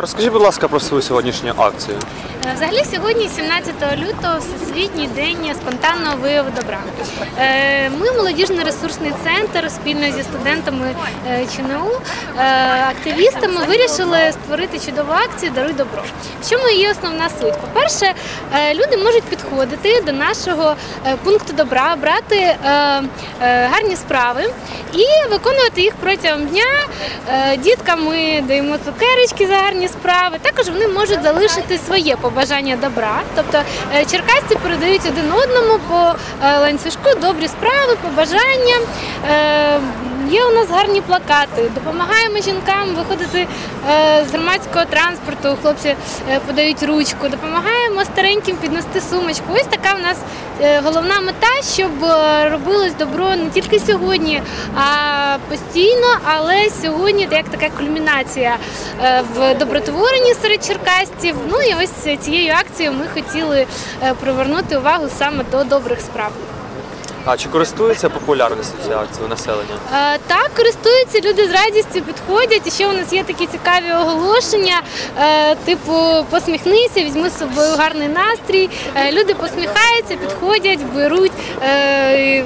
Розкажіть, будь ласка, про свою сьогоднішню акцію. Е, Взагалі сьогодні, 17 лютого, всесвітній день спонтанного вияву добра. Е, Ми молодіжний ресурсний центр спільно зі студентами е, ЧНУ, активістами вирішили створити чудову акцію Даруй добро. В чому її основна суть? По-перше, люди можуть підходити до нашого пункту добра, брати гарні справи і виконувати їх протягом дня. Е, Діткам ми даємо цукерочки за гарні справи. Також вони можуть залишити своє побажання добра. Тобто е, черкасці передають один одному по е, ланцюжку добрі справи, побажання. Є у нас гарні плакати. Допомагаємо жінкам виходити е, з громадського транспорту. Хлопці е, подають ручку. Допомагаємо стареньким піднести сумочку. Ось така в нас е, головна мета, щоб робилось добро не тільки сьогодні, а постійно. Але сьогодні як така кульмінація в добротворенні серед черкастів. Ну і ось цією акцією ми хотіли привернути увагу саме до добрих справ. А чи користується популярністю ця акція у населення? Е, Так, користуються люди з радістю підходять. І ще у нас є такі цікаві оголошення, е, типу посміхнися, візьми з собою гарний настрій. Е, Люди посміхаються, підходять, беруть е,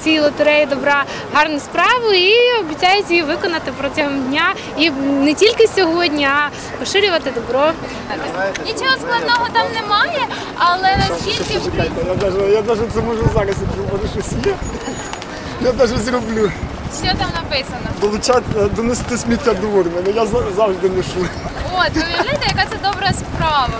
в цій лотереї добра гарну справу і обіцяють її виконати протягом дня. І не тільки сьогодні, а поширювати добро. Нічого складного там немає, але наскільки Чекайте, я даже, я даже це можу зараз, якщо в мене щось є. Я даже зроблю. що там написано. Долучати, е, донести сміття до урни. Ну я за- завжди ношу. От, ви уявляєте, яка це добра справа.